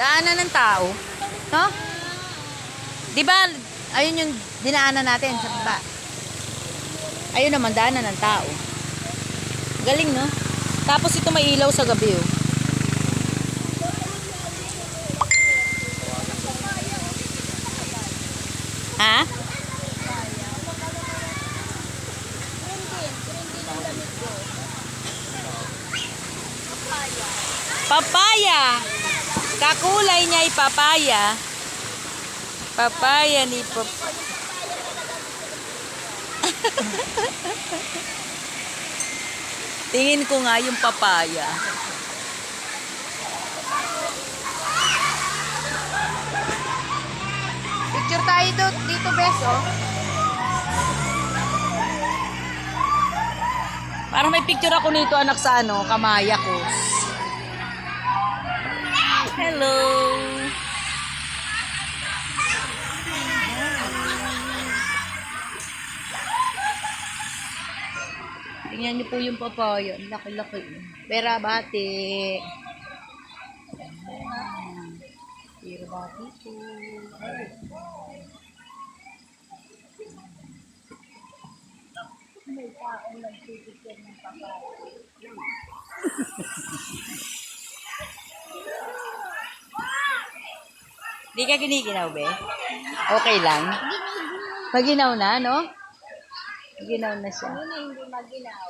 Daanan ng tao. No? Di ba, ayun yung dinaanan natin sa baba. Ayun naman, daanan ng tao. Galing, no? Tapos ito may ilaw sa gabi, oh. Ha? Papaya. Kakulay niya ay papaya. Papaya ni pap Tingin ko nga yung papaya. Picture tayo dito, dito beso. Parang may picture ako nito anak sa ano, kamaya ko. Hello. Tingnan niyo po yung papaya. Laki-laki. Pera bati. Pera bati po. Di ka giniginaw, be? Okay lang? Maginaw na, no? Ginaw na siya. Ano hindi maginaw?